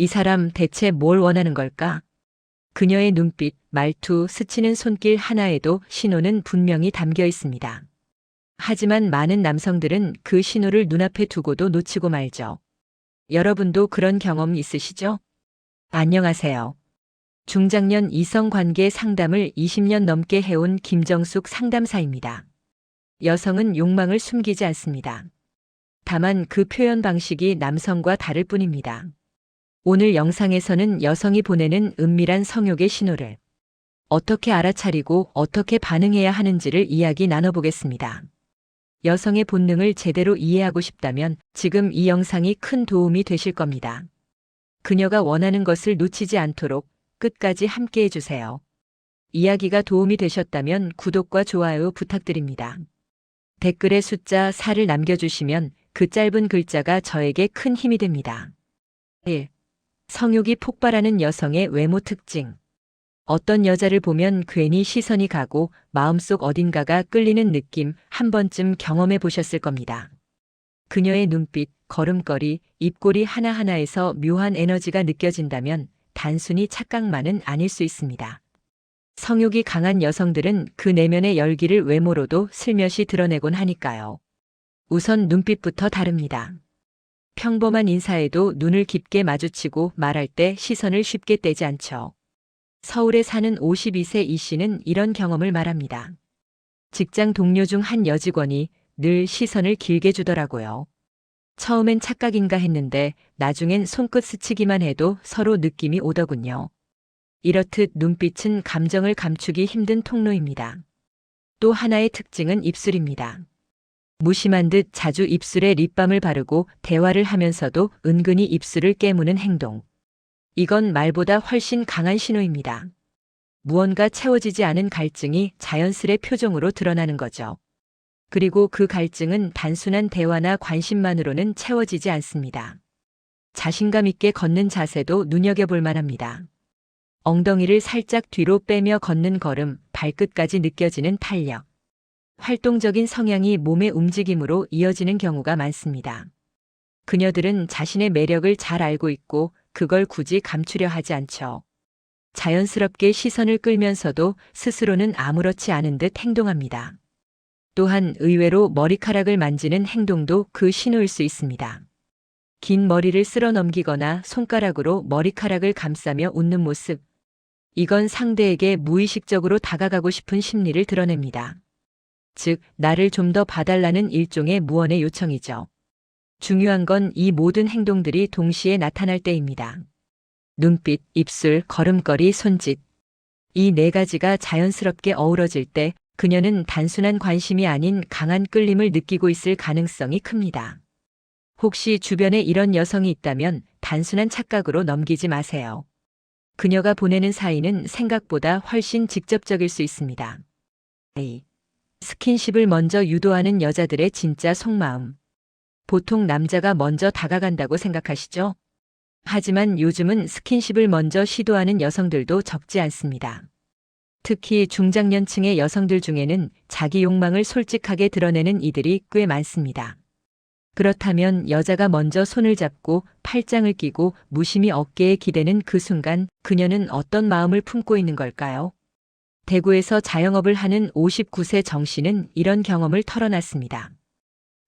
이 사람 대체 뭘 원하는 걸까? 그녀의 눈빛, 말투, 스치는 손길 하나에도 신호는 분명히 담겨 있습니다. 하지만 많은 남성들은 그 신호를 눈앞에 두고도 놓치고 말죠. 여러분도 그런 경험 있으시죠? 안녕하세요. 중장년 이성 관계 상담을 20년 넘게 해온 김정숙 상담사입니다. 여성은 욕망을 숨기지 않습니다. 다만 그 표현 방식이 남성과 다를 뿐입니다. 오늘 영상에서는 여성이 보내는 은밀한 성욕의 신호를 어떻게 알아차리고 어떻게 반응해야 하는지를 이야기 나눠보겠습니다. 여성의 본능을 제대로 이해하고 싶다면 지금 이 영상이 큰 도움이 되실 겁니다. 그녀가 원하는 것을 놓치지 않도록 끝까지 함께 해주세요. 이야기가 도움이 되셨다면 구독과 좋아요 부탁드립니다. 댓글에 숫자 4를 남겨주시면 그 짧은 글자가 저에게 큰 힘이 됩니다. 1. 성욕이 폭발하는 여성의 외모 특징. 어떤 여자를 보면 괜히 시선이 가고 마음속 어딘가가 끌리는 느낌 한 번쯤 경험해 보셨을 겁니다. 그녀의 눈빛, 걸음걸이, 입꼬리 하나하나에서 묘한 에너지가 느껴진다면 단순히 착각만은 아닐 수 있습니다. 성욕이 강한 여성들은 그 내면의 열기를 외모로도 슬며시 드러내곤 하니까요. 우선 눈빛부터 다릅니다. 평범한 인사에도 눈을 깊게 마주치고 말할 때 시선을 쉽게 떼지 않죠. 서울에 사는 52세 이 씨는 이런 경험을 말합니다. 직장 동료 중 한 여직원이 늘 시선을 길게 주더라고요. 처음엔 착각인가 했는데 나중엔 손끝 스치기만 해도 서로 느낌이 오더군요. 이렇듯 눈빛은 감정을 감추기 힘든 통로입니다. 또 하나의 특징은 입술입니다. 무심한 듯 자주 입술에 립밤을 바르고 대화를 하면서도 은근히 입술을 깨무는 행동. 이건 말보다 훨씬 강한 신호입니다. 무언가 채워지지 않은 갈증이 자연스레 표정으로 드러나는 거죠. 그리고 그 갈증은 단순한 대화나 관심만으로는 채워지지 않습니다. 자신감 있게 걷는 자세도 눈여겨볼 만합니다. 엉덩이를 살짝 뒤로 빼며 걷는 걸음, 발끝까지 느껴지는 탄력. 활동적인 성향이 몸의 움직임으로 이어지는 경우가 많습니다. 그녀들은 자신의 매력을 잘 알고 있고 그걸 굳이 감추려 하지 않죠. 자연스럽게 시선을 끌면서도 스스로는 아무렇지 않은 듯 행동합니다. 또한 의외로 머리카락을 만지는 행동도 그 신호일 수 있습니다. 긴 머리를 쓸어 넘기거나 손가락으로 머리카락을 감싸며 웃는 모습. 이건 상대에게 무의식적으로 다가가고 싶은 심리를 드러냅니다. 즉, 나를 좀 더 봐달라는 일종의 무언의 요청이죠. 중요한 건 이 모든 행동들이 동시에 나타날 때입니다. 눈빛, 입술, 걸음걸이, 손짓. 이 네 가지가 자연스럽게 어우러질 때 그녀는 단순한 관심이 아닌 강한 끌림을 느끼고 있을 가능성이 큽니다. 혹시 주변에 이런 여성이 있다면 단순한 착각으로 넘기지 마세요. 그녀가 보내는 사인은 생각보다 훨씬 직접적일 수 있습니다. A. 스킨십을 먼저 유도하는 여자들의 진짜 속마음. 보통 남자가 먼저 다가간다고 생각하시죠? 하지만 요즘은 스킨십을 먼저 시도하는 여성들도 적지 않습니다. 특히 중장년층의 여성들 중에는 자기 욕망을 솔직하게 드러내는 이들이 꽤 많습니다. 그렇다면 여자가 먼저 손을 잡고 팔짱을 끼고 무심히 어깨에 기대는 그 순간 그녀는 어떤 마음을 품고 있는 걸까요? 대구에서 자영업을 하는 59세 정 씨는 이런 경험을 털어놨습니다.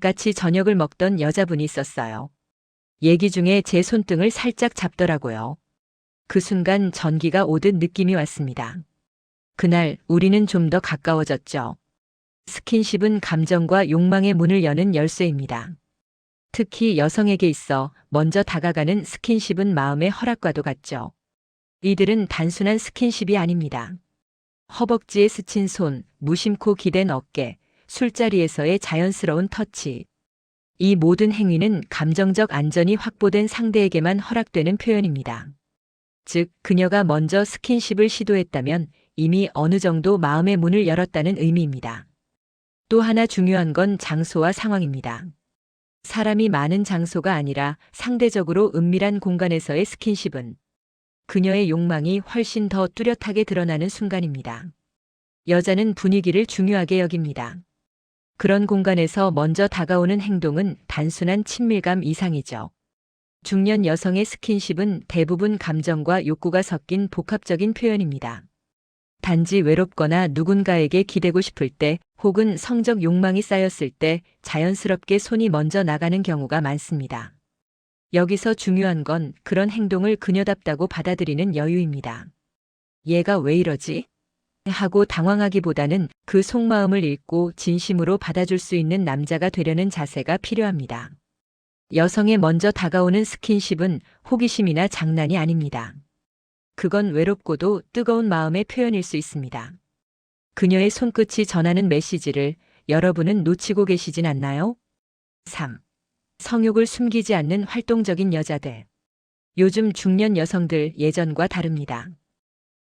같이 저녁을 먹던 여자분이 있었어요. 얘기 중에 제 손등을 살짝 잡더라고요. 그 순간 전기가 오듯 느낌이 왔습니다. 그날 우리는 좀 더 가까워졌죠. 스킨십은 감정과 욕망의 문을 여는 열쇠입니다. 특히 여성에게 있어 먼저 다가가는 스킨십은 마음의 허락과도 같죠. 이들은 단순한 스킨십이 아닙니다. 허벅지에 스친 손, 무심코 기댄 어깨, 술자리에서의 자연스러운 터치. 이 모든 행위는 감정적 안전이 확보된 상대에게만 허락되는 표현입니다. 즉, 그녀가 먼저 스킨십을 시도했다면 이미 어느 정도 마음의 문을 열었다는 의미입니다. 또 하나 중요한 건 장소와 상황입니다. 사람이 많은 장소가 아니라 상대적으로 은밀한 공간에서의 스킨십은 그녀의 욕망이 훨씬 더 뚜렷하게 드러나는 순간입니다. 여자는 분위기를 중요하게 여깁니다. 그런 공간에서 먼저 다가오는 행동은 단순한 친밀감 이상이죠. 중년 여성의 스킨십은 대부분 감정과 욕구가 섞인 복합적인 표현입니다. 단지 외롭거나 누군가에게 기대고 싶을 때 혹은 성적 욕망이 쌓였을 때 자연스럽게 손이 먼저 나가는 경우가 많습니다. 여기서 중요한 건 그런 행동을 그녀답다고 받아들이는 여유입니다. 얘가 왜 이러지? 하고 당황하기보다는 그 속마음을 읽고 진심으로 받아줄 수 있는 남자가 되려는 자세가 필요합니다. 여성의 먼저 다가오는 스킨십은 호기심이나 장난이 아닙니다. 그건 외롭고도 뜨거운 마음의 표현일 수 있습니다. 그녀의 손끝이 전하는 메시지를 여러분은 놓치고 계시진 않나요? 3. 성욕을 숨기지 않는 활동적인 여자들. 요즘 중년 여성들 예전과 다릅니다.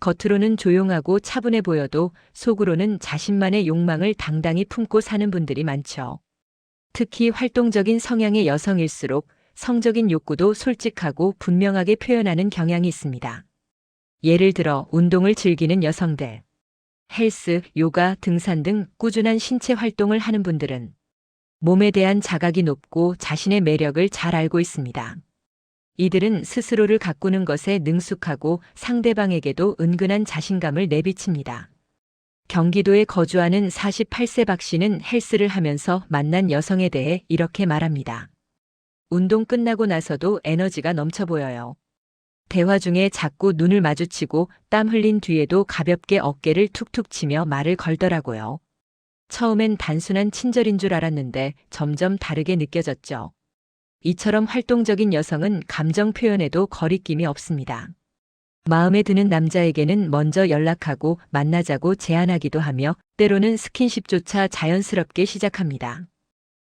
겉으로는 조용하고 차분해 보여도 속으로는 자신만의 욕망을 당당히 품고 사는 분들이 많죠. 특히 활동적인 성향의 여성일수록 성적인 욕구도 솔직하고 분명하게 표현하는 경향이 있습니다. 예를 들어 운동을 즐기는 여성들, 헬스, 요가, 등산 등 꾸준한 신체 활동을 하는 분들은 몸에 대한 자각이 높고 자신의 매력을 잘 알고 있습니다. 이들은 스스로를 가꾸는 것에 능숙하고 상대방에게도 은근한 자신감을 내비칩니다. 경기도에 거주하는 48세 박 씨는 헬스를 하면서 만난 여성에 대해 이렇게 말합니다. 운동 끝나고 나서도 에너지가 넘쳐 보여요. 대화 중에 자꾸 눈을 마주치고 땀 흘린 뒤에도 가볍게 어깨를 툭툭 치며 말을 걸더라고요. 처음엔 단순한 친절인 줄 알았는데 점점 다르게 느껴졌죠. 이처럼 활동적인 여성은 감정 표현에도 거리낌이 없습니다. 마음에 드는 남자에게는 먼저 연락하고 만나자고 제안하기도 하며 때로는 스킨십조차 자연스럽게 시작합니다.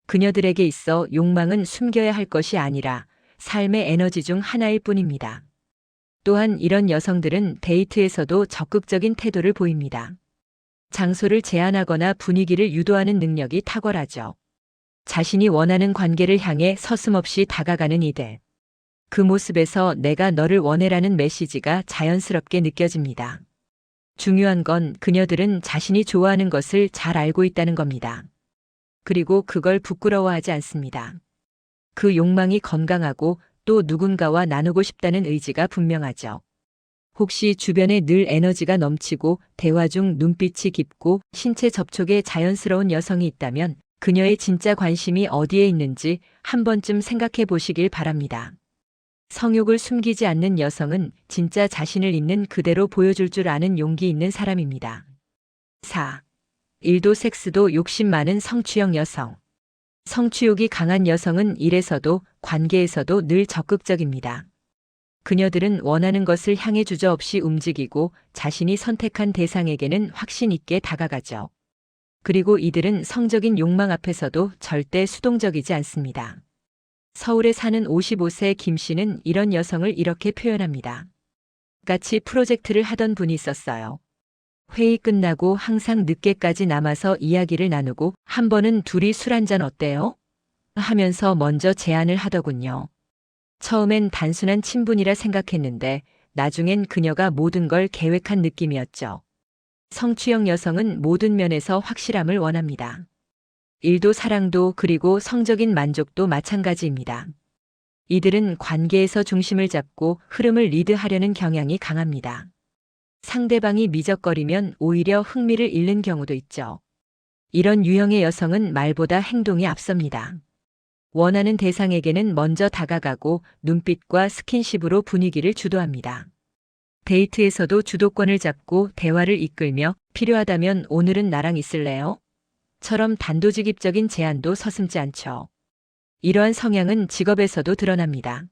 그녀들에게 있어 욕망은 숨겨야 할 것이 아니라 삶의 에너지 중 하나일 뿐입니다. 또한 이런 여성들은 데이트에서도 적극적인 태도를 보입니다. 장소를 제한하거나 분위기를 유도하는 능력이 탁월하죠. 자신이 원하는 관계를 향해 서슴없이 다가가는 이들. 그 모습에서 내가 너를 원해라는 메시지가 자연스럽게 느껴집니다. 중요한 건 그녀들은 자신이 좋아하는 것을 잘 알고 있다는 겁니다. 그리고 그걸 부끄러워하지 않습니다. 그 욕망이 건강하고 또 누군가와 나누고 싶다는 의지가 분명하죠. 혹시 주변에 늘 에너지가 넘치고 대화 중 눈빛이 깊고 신체 접촉에 자연스러운 여성이 있다면 그녀의 진짜 관심이 어디에 있는지 한 번쯤 생각해 보시길 바랍니다. 성욕을 숨기지 않는 여성은 진짜 자신을 있는 그대로 보여줄 줄 아는 용기 있는 사람입니다. 4. 일도 섹스도 욕심 많은 성취형 여성. 성취욕이 강한 여성은 일에서도 관계에서도 늘 적극적입니다. 그녀들은 원하는 것을 향해 주저없이 움직이고 자신이 선택한 대상에게는 확신 있게 다가가죠. 그리고 이들은 성적인 욕망 앞에서도 절대 수동적이지 않습니다. 서울에 사는 55세 김 씨는 이런 여성을 이렇게 표현합니다. 같이 프로젝트를 하던 분이 있었어요. 회의 끝나고 항상 늦게까지 남아서 이야기를 나누고 한 번은 둘이 술 한잔 어때요? 하면서 먼저 제안을 하더군요. 처음엔 단순한 친분이라 생각했는데 나중엔 그녀가 모든 걸 계획한 느낌이었죠. 성취형 여성은 모든 면에서 확실함을 원합니다. 일도 사랑도 그리고 성적인 만족도 마찬가지입니다. 이들은 관계에서 중심을 잡고 흐름을 리드하려는 경향이 강합니다. 상대방이 미적거리면 오히려 흥미를 잃는 경우도 있죠. 이런 유형의 여성은 말보다 행동이 앞섭니다. 원하는 대상에게는 먼저 다가가고 눈빛과 스킨십으로 분위기를 주도합니다. 데이트에서도 주도권을 잡고 대화를 이끌며 필요하다면 오늘은 나랑 있을래요? 처럼 단도직입적인 제안도 서슴지 않죠. 이러한 성향은 직업에서도 드러납니다.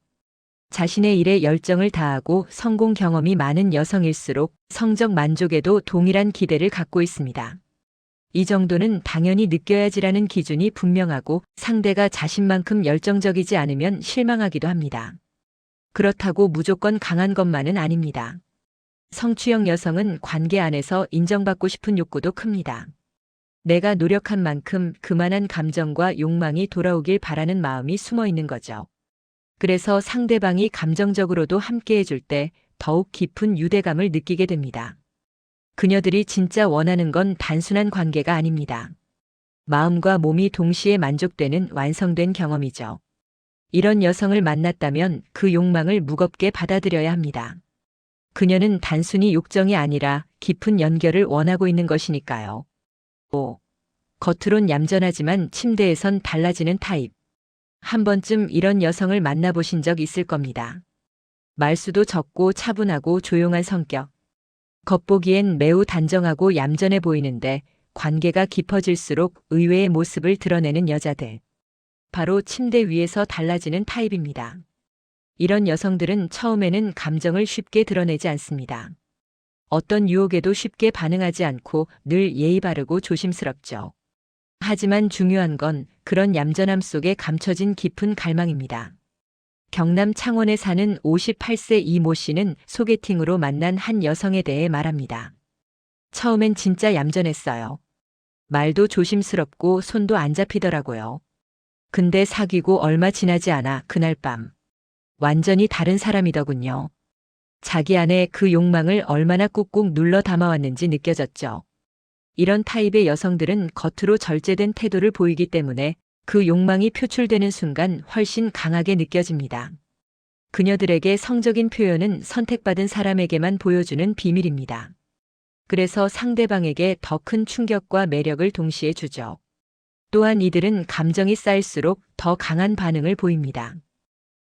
자신의 일에 열정을 다하고 성공 경험이 많은 여성일수록 성적 만족에도 동일한 기대를 갖고 있습니다. 이 정도는 당연히 느껴야지라는 기준이 분명하고 상대가 자신만큼 열정적이지 않으면 실망하기도 합니다. 그렇다고 무조건 강한 것만은 아닙니다. 성취형 여성은 관계 안에서 인정받고 싶은 욕구도 큽니다. 내가 노력한 만큼 그만한 감정과 욕망이 돌아오길 바라는 마음이 숨어 있는 거죠. 그래서 상대방이 감정적으로도 함께 해줄 때 더욱 깊은 유대감을 느끼게 됩니다. 그녀들이 진짜 원하는 건 단순한 관계가 아닙니다. 마음과 몸이 동시에 만족되는 완성된 경험이죠. 이런 여성을 만났다면 그 욕망을 무겁게 받아들여야 합니다. 그녀는 단순히 욕정이 아니라 깊은 연결을 원하고 있는 것이니까요. 5. 겉으론 얌전하지만 침대에선 달라지는 타입. 한 번쯤 이런 여성을 만나보신 적 있을 겁니다. 말수도 적고 차분하고 조용한 성격. 겉보기엔 매우 단정하고 얌전해 보이는데 관계가 깊어질수록 의외의 모습을 드러내는 여자들. 바로 침대 위에서 달라지는 타입입니다. 이런 여성들은 처음에는 감정을 쉽게 드러내지 않습니다. 어떤 유혹에도 쉽게 반응하지 않고 늘 예의 바르고 조심스럽죠. 하지만 중요한 건 그런 얌전함 속에 감춰진 깊은 갈망입니다. 경남 창원에 사는 58세 이 모 씨는 소개팅으로 만난 한 여성에 대해 말합니다. 처음엔 진짜 얌전했어요. 말도 조심스럽고 손도 안 잡히더라고요. 근데 사귀고 얼마 지나지 않아 그날 밤. 완전히 다른 사람이더군요. 자기 안에 그 욕망을 얼마나 꾹꾹 눌러 담아왔는지 느껴졌죠. 이런 타입의 여성들은 겉으로 절제된 태도를 보이기 때문에 그 욕망이 표출되는 순간 훨씬 강하게 느껴집니다. 그녀들에게 성적인 표현은 선택받은 사람에게만 보여주는 비밀입니다. 그래서 상대방에게 더 큰 충격과 매력을 동시에 주죠. 또한 이들은 감정이 쌓일수록 더 강한 반응을 보입니다.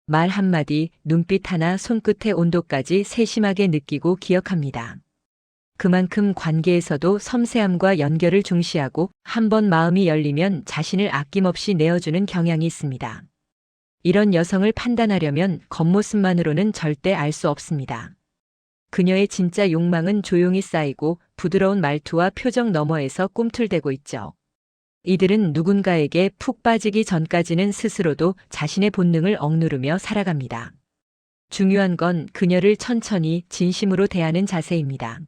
말 한마디, 눈빛 하나, 손끝의 온도까지 세심하게 느끼고 기억합니다. 그만큼 관계에서도 섬세함과 연결을 중시하고 한 번 마음이 열리면 자신을 아낌없이 내어주는 경향이 있습니다. 이런 여성을 판단하려면 겉모습만으로는 절대 알 수 없습니다. 그녀의 진짜 욕망은 조용히 쌓이고 부드러운 말투와 표정 너머에서 꿈틀대고 있죠. 이들은 누군가에게 푹 빠지기 전까지는 스스로도 자신의 본능을 억누르며 살아갑니다. 중요한 건 그녀를 천천히 진심으로 대하는 자세입니다.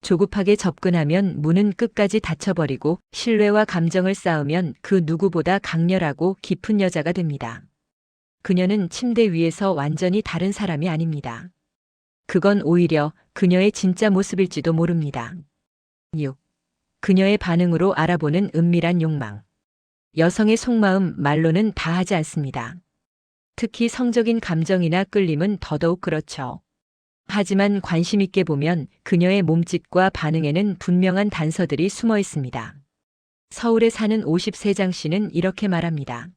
조급하게 접근하면 문은 끝까지 닫혀버리고 신뢰와 감정을 쌓으면 그 누구보다 강렬하고 깊은 여자가 됩니다. 그녀는 침대 위에서 완전히 다른 사람이 아닙니다. 그건 오히려 그녀의 진짜 모습일지도 모릅니다. 6. 그녀의 반응으로 알아보는 은밀한 욕망. 여성의 속마음 말로는 다 하지 않습니다. 특히 성적인 감정이나 끌림은 더더욱 그렇죠. 하지만 관심 있게 보면 그녀의 몸짓과 반응에는 분명한 단서들이 숨어 있습니다. 서울에 사는 53장 씨는 이렇게 말합니다.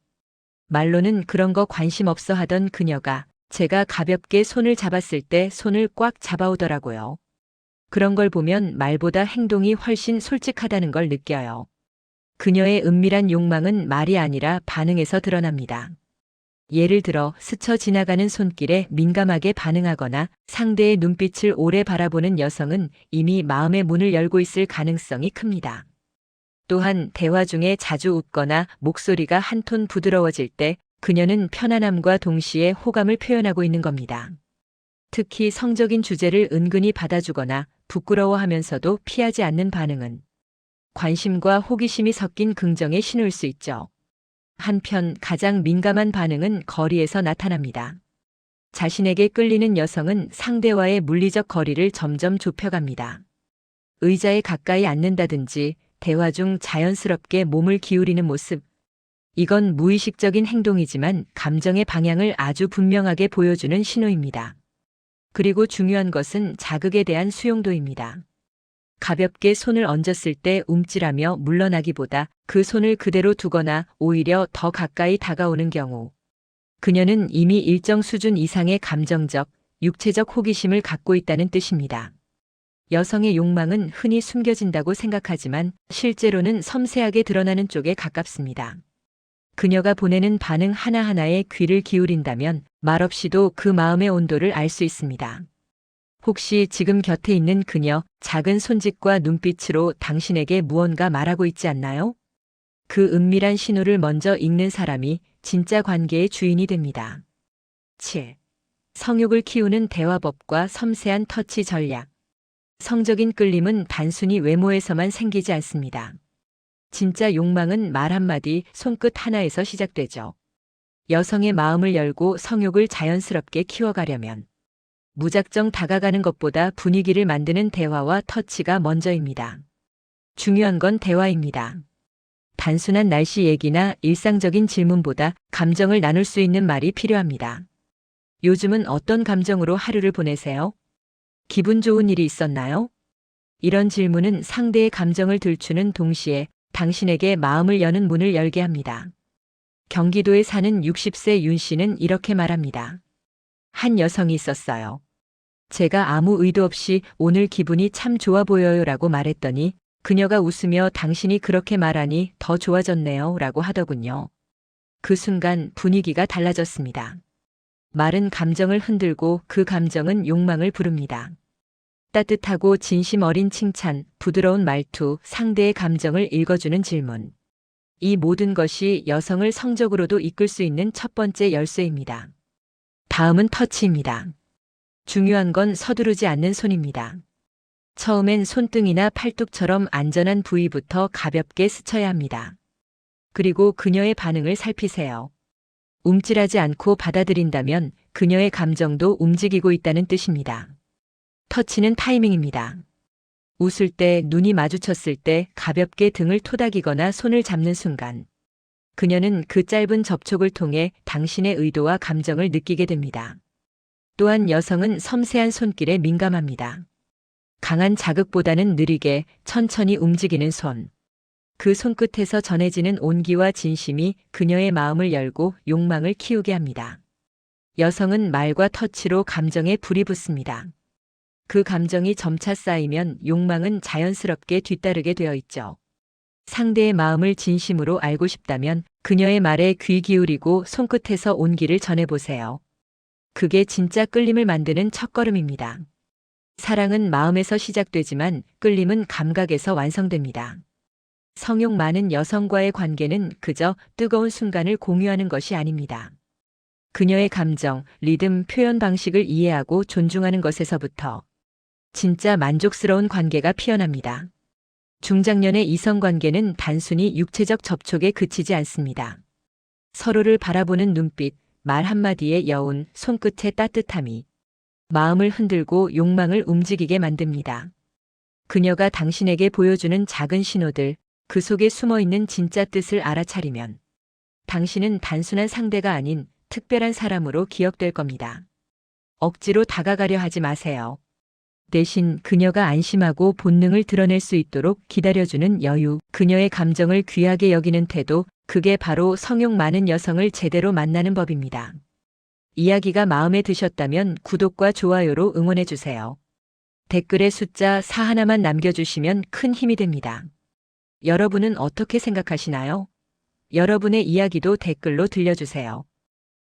말로는 그런 거 관심 없어 하던 그녀가 제가 가볍게 손을 잡았을 때 손을 꽉 잡아오더라고요. 그런 걸 보면 말보다 행동이 훨씬 솔직하다는 걸 느껴요. 그녀의 은밀한 욕망은 말이 아니라 반응에서 드러납니다. 예를 들어 스쳐 지나가는 손길에 민감하게 반응하거나 상대의 눈빛을 오래 바라보는 여성은 이미 마음의 문을 열고 있을 가능성이 큽니다. 또한 대화 중에 자주 웃거나 목소리가 한 톤 부드러워질 때 그녀는 편안함과 동시에 호감을 표현하고 있는 겁니다. 특히 성적인 주제를 은근히 받아주거나 부끄러워하면서도 피하지 않는 반응은 관심과 호기심이 섞인 긍정의 신호일 수 있죠. 한편 가장 민감한 반응은 거리에서 나타납니다. 자신에게 끌리는 여성은 상대와의 물리적 거리를 점점 좁혀갑니다. 의자에 가까이 앉는다든지 대화 중 자연스럽게 몸을 기울이는 모습. 이건 무의식적인 행동이지만 감정의 방향을 아주 분명하게 보여주는 신호입니다. 그리고 중요한 것은 자극에 대한 수용도입니다. 가볍게 손을 얹었을 때 움찔하며 물러나기보다 그 손을 그대로 두거나 오히려 더 가까이 다가오는 경우 그녀는 이미 일정 수준 이상의 감정적, 육체적 호기심을 갖고 있다는 뜻입니다. 여성의 욕망은 흔히 숨겨진다고 생각하지만 실제로는 섬세하게 드러나는 쪽에 가깝습니다. 그녀가 보내는 반응 하나하나에 귀를 기울인다면 말없이도 그 마음의 온도를 알 수 있습니다. 혹시 지금 곁에 있는 그녀 작은 손짓과 눈빛으로 당신에게 무언가 말하고 있지 않나요? 그 은밀한 신호를 먼저 읽는 사람이 진짜 관계의 주인이 됩니다. 7. 성욕을 키우는 대화법과 섬세한 터치 전략. 성적인 끌림은 단순히 외모에서만 생기지 않습니다. 진짜 욕망은 말 한마디, 손끝 하나에서 시작되죠. 여성의 마음을 열고 성욕을 자연스럽게 키워가려면 무작정 다가가는 것보다 분위기를 만드는 대화와 터치가 먼저입니다. 중요한 건 대화입니다. 단순한 날씨 얘기나 일상적인 질문보다 감정을 나눌 수 있는 말이 필요합니다. 요즘은 어떤 감정으로 하루를 보내세요? 기분 좋은 일이 있었나요? 이런 질문은 상대의 감정을 들추는 동시에 당신에게 마음을 여는 문을 열게 합니다. 경기도에 사는 60세 윤 씨는 이렇게 말합니다. 한 여성이 있었어요. 제가 아무 의도 없이 오늘 기분이 참 좋아 보여요 라고 말했더니 그녀가 웃으며 당신이 그렇게 말하니 더 좋아졌네요 라고 하더군요. 그 순간 분위기가 달라졌습니다. 말은 감정을 흔들고 그 감정은 욕망을 부릅니다. 따뜻하고 진심 어린 칭찬, 부드러운 말투, 상대의 감정을 읽어주는 질문. 이 모든 것이 여성을 성적으로도 이끌 수 있는 첫 번째 열쇠입니다. 다음은 터치입니다. 중요한 건 서두르지 않는 손입니다. 처음엔 손등이나 팔뚝처럼 안전한 부위부터 가볍게 스쳐야 합니다. 그리고 그녀의 반응을 살피세요. 움찔하지 않고 받아들인다면 그녀의 감정도 움직이고 있다는 뜻입니다. 터치는 타이밍입니다. 웃을 때, 눈이 마주쳤을 때 가볍게 등을 토닥이거나 손을 잡는 순간. 그녀는 그 짧은 접촉을 통해 당신의 의도와 감정을 느끼게 됩니다. 또한 여성은 섬세한 손길에 민감합니다. 강한 자극보다는 느리게 천천히 움직이는 손. 그 손끝에서 전해지는 온기와 진심이 그녀의 마음을 열고 욕망을 키우게 합니다. 여성은 말과 터치로 감정에 불이 붙습니다. 그 감정이 점차 쌓이면 욕망은 자연스럽게 뒤따르게 되어 있죠. 상대의 마음을 진심으로 알고 싶다면 그녀의 말에 귀 기울이고 손끝에서 온기를 전해보세요. 그게 진짜 끌림을 만드는 첫걸음입니다. 사랑은 마음에서 시작되지만 끌림은 감각에서 완성됩니다. 성욕 많은 여성과의 관계는 그저 뜨거운 순간을 공유하는 것이 아닙니다. 그녀의 감정, 리듬, 표현 방식을 이해하고 존중하는 것에서부터 진짜 만족스러운 관계가 피어납니다. 중장년의 이성 관계는 단순히 육체적 접촉에 그치지 않습니다. 서로를 바라보는 눈빛, 말 한마디의 여운, 손끝의 따뜻함이 마음을 흔들고 욕망을 움직이게 만듭니다. 그녀가 당신에게 보여주는 작은 신호들, 그 속에 숨어 있는 진짜 뜻을 알아차리면 당신은 단순한 상대가 아닌 특별한 사람으로 기억될 겁니다. 억지로 다가가려 하지 마세요. 대신 그녀가 안심하고 본능을 드러낼 수 있도록 기다려주는 여유, 그녀의 감정을 귀하게 여기는 태도, 그게 바로 성욕 많은 여성을 제대로 만나는 법입니다. 이야기가 마음에 드셨다면 구독과 좋아요로 응원해주세요. 댓글에 숫자 4 하나만 남겨주시면 큰 힘이 됩니다. 여러분은 어떻게 생각하시나요? 여러분의 이야기도 댓글로 들려주세요.